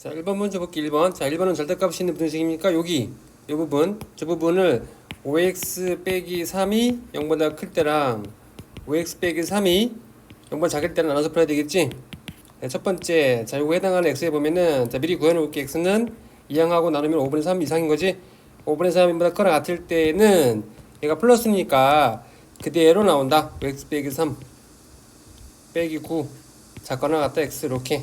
자, 1번 먼저 볼게 1번. 자, 1번은 절대값이 있는 분식이니까 여기 이 부분, 저 부분을 5x 빼기 3이 0보다 클 때랑 5x 빼기 3이 0보다 작을 때랑 나눠서 풀어야 되겠지? 네, 첫 번째, 자, 요거 해당하는 x에 보면은 자, 미리 구해 놓을게 x는 2항하고 나누면 5분의 3 이상인 거지? 5분의 3보다 커나 같을 때는 얘가 플러스니까 그대로 나온다. 5x 빼기 3 빼기 9 작거나 같다 x 이렇게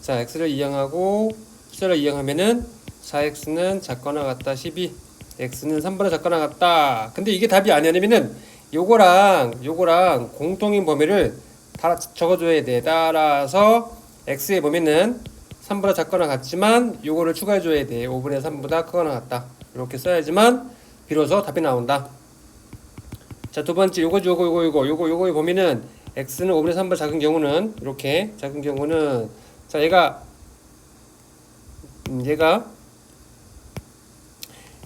자 x를 이항하고 숫자를 이항하면은 4x는 작거나 같다 12 x는 3보다 작거나 같다. 근데 이게 답이 아니냐면은 요거랑 요거랑 공통인 범위를 다 적어줘야 돼. 따라서 x의 범위는 3보다 작거나 같지만 요거를 추가해줘야 돼. 5분의 3보다 크거나 같다. 이렇게 써야지만 비로소 답이 나온다. 자 두 번째 요거죠 요거 요거 요거. 요거 요거의 범위는 x는 5분의 3보다 작은 경우는 이렇게 작은 경우는 자 얘가 음, 얘가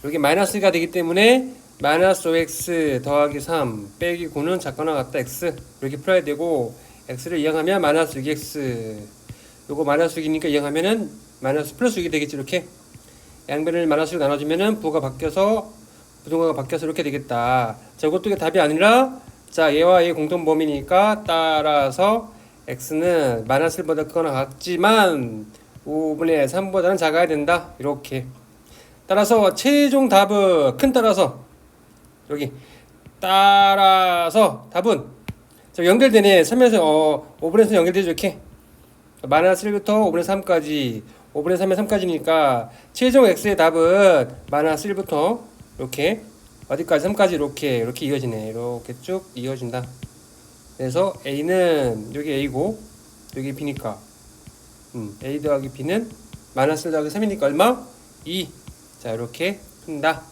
여기 마이너스가 되기 때문에 마이너스 5x 더하기 3 빼기 9는 작거나 같다 x. 이렇게 풀어야 되고 x를 이항하면 마이너스 6x 요거 마이너스 6이니까 이항하면은 마이너스 플러스 6이 되겠지 이렇게? 양변을 마이너스로 나눠주면은 부가 바뀌어서 부동화가 바뀌어서 이렇게 되겠다. 자 이것도 답이 아니라 자 얘와 얘 공통 범위니까 따라서 x는 마이너스 1보다 크거나 같지만 5분의 3보다는 작아야 된다. 이렇게. 따라서 최종 답은 큰 따라서 여기 따라서 답은 저 연결되네. 3에서 어 5분의 3 연결되죠 이렇게. 마이너스 1부터 5분의 3까지. 5분의 3에 3까지니까 최종 x의 답은 마이너스 1부터 이렇게 어디까지 3까지 이렇게 이렇게 이어지네. 이렇게 쭉 이어진다 그래서 a는 여기 a고 여기 b니까 음, a 더하기 b는 마이너스 1 더하기 3이니까 얼마? 2. 자 이렇게 푼다